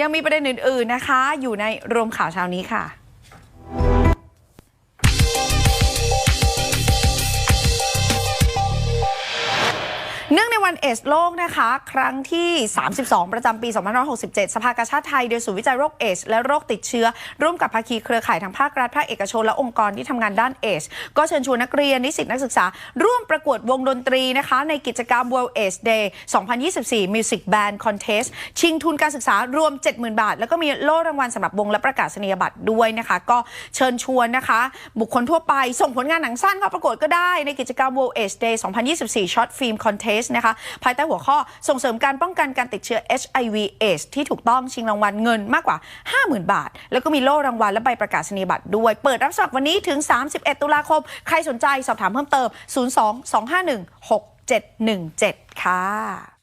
ยังมีประเด็นอื่น ๆนะคะ อยู่ในรวมข่าวเช้านี้ค่ะ วันเอสโลกนะคะ ครั้งที่ 32 ประจำปี 2567 สภากาชาติไทย โดยศูนย์วิจัยโรคเอดสและโรคติดเชื้อ ร่วมกับภาคีเครือข่ายทางภาครัฐภาคเอกชนและองค์กรที่ทำงานด้านเอดสก็เชิญชวนนักเรียน นิสิตนักศึกษา ร่วมประกวดวงดนตรีนะคะ ในกิจกรรม World AIDS Day 2024 Music Band Contest ชิงทุนการศึกษารวม 70,000 บาท แล้วก็มีโล่รางวัลสำหรับวงและประกาศนียบัตรด้วยนะคะ ก็เชิญชวนนะคะ บุคคลทั่วไปส่งผลงานหนังสั้นเข้าประกวดก็ได้ในกิจกรรม World AIDS Day 2024 Short Film Contest นะคะภายใต้หัวข้อส่งเสริมการป้องกันการติดเชื้อ HIV AIDS ที่ถูกต้องชิงรางวัลเงินมากกว่า 50,000 บาท แล้วก็มีโล่รางวัลและใบประกาศนียบัตรด้วย เปิดรับสมัครวันนี้ถึง 31 ตุลาคม ใครสนใจสอบถามเพิ่มเติม 02 251 6717 ค่ะ